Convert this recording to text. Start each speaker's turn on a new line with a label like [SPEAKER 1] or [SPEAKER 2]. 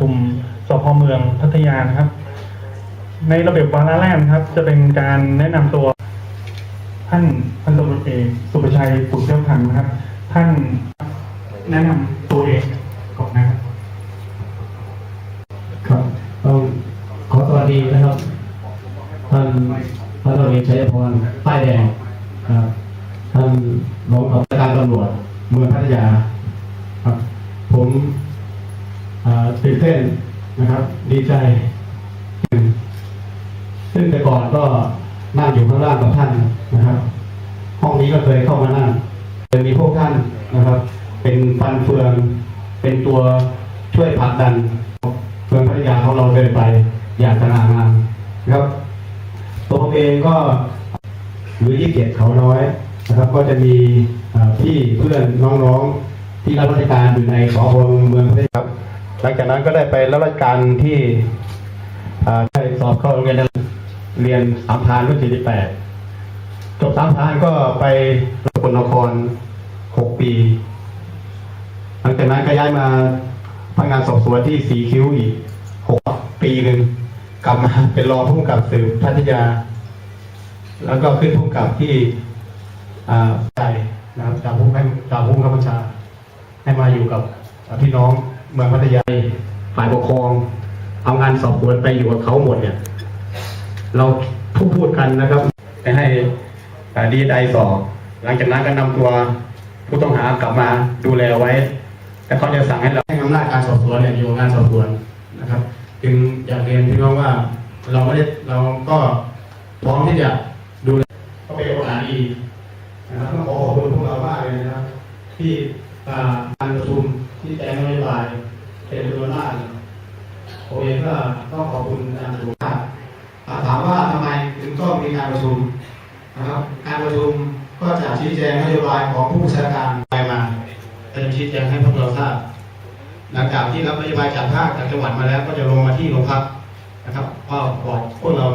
[SPEAKER 1] กลุ่มสพเมืองพัทยานะครับ ในระเบียบวาระแรกครับ จะเป็นการแนะนำตัว ท่านพันตำรวจเอกสุประชัยปุตเจ้าพันธ์นะครับ ท่านแนะนำตัวเองก่อนนะครับ
[SPEAKER 2] ครับต้องขอสวัสดีนะครับ ท่านท่านตำรวจเอกชัยพรป้ายแดงครับท่านรองผู้การตำรวจเมืองพัทยาครับ ผม ตื่นเต้นนะครับ ดีใจ ซึ่งแต่ก่อนก็นั่งอยู่ข้างล่างกับท่านนะครับ ห้องนี้ก็เคยเข้ามานั่งจะมีพวกท่านนะครับ เป็นฟันเฟือง เป็นตัวช่วยผลักดันเมืองพัทยาของเราเดินไปอย่างสง่างามนะครับ ตัวผมเองก็หรือยี่เกียรติเขาน้อยนะครับ ก็จะมีพี่เพื่อนน้องๆ ที่รับราชการอยู่ในสพเมืองพัทยาครับ หลังจากนั้นก็ได้ไปรับราชการที่ได้สอบเข้าโรงเรียนเรียนสามพานรุ่นสี่สิบแปดจบสามพานก็ไปสกลนครหกปี หลังจากนั้นก็ย้ายมาพนักงานสอบสวนที่สีคิ้วอีกหกปีหนึ่งกลับมาเป็นรองผู้กำกับสืบพัทยา แล้วก็ขึ้นผู้กำกับที่อ่าใจนะครับจากผู้ให้จากผู้บังคับชาให้มาอยู่กับพี่น้อง เมืองพัทยาฝ่ายปกครอง เอางานสอบสวนไปอยู่กับเขาหมดเนี่ย เราพูดพูดกันนะครับไปให้ดีไอสอบหลังจากนั้นก็นำตัวผู้ต้องหากลับมาดูแลไว้ แต่เขาจะสั่งให้เราให้อำนาจการสอบสวนเนี่ยอยู่กับงานสอบสวนนะครับ จึงอยากเรียนพี่น้องว่าเราไม่ได้เราก็พร้อมที่จะดูแลก็เป็นโอกาสดีนะครับต้องขอขอบคุณพวกเรามากเลยนะครับ ที่อ่าการประชุมที่แจ้งายเป็นจำนวนมาผมเองก็ต้องขอบคุณอาจารย์สุภาพถามว่าทำไมถึงต้องมีการประชุมนะครับการประชุมก็จะชี้แจงนโยบายของผู้บัญชาการไปมาเป็นชี้แจงให้พวกเราทราบหลังจากที่รับนโยบายจากภาคจากจังหวัดมาแล้วก็จะลงมาที่โรงพักนะครับก็บอกพวกเรา